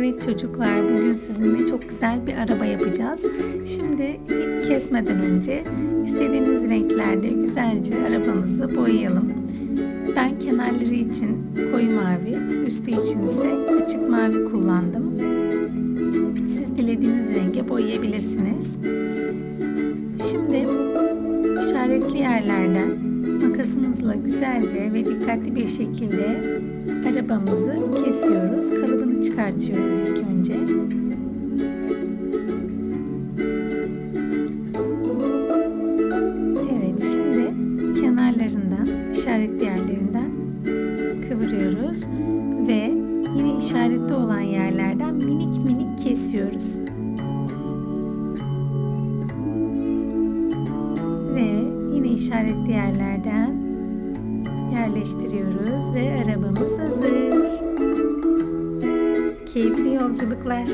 Evet çocuklar bugün sizinle çok güzel bir araba yapacağız. Şimdi kesmeden önce istediğimiz renklerde güzelce arabamızı boyayalım. Ben kenarları için koyu mavi, üstü için ise açık mavi kullandım. Siz dilediğiniz renge boyayabilirsiniz. Şimdi işaretli yerlerden makasımızla güzelce ve dikkatli bir şekilde arabamızı kesiyoruz. Kalıbını çıkartıyoruz ilk önce. Evet, şimdi kenarlarından, işaretli yerlerinden kıvırıyoruz ve yine işaretli olan yerlerden minik minik kesiyoruz. Ve yine işaretli yerlerden yerleştiriyoruz ve arabamız hazır. Keyifli yolculuklar.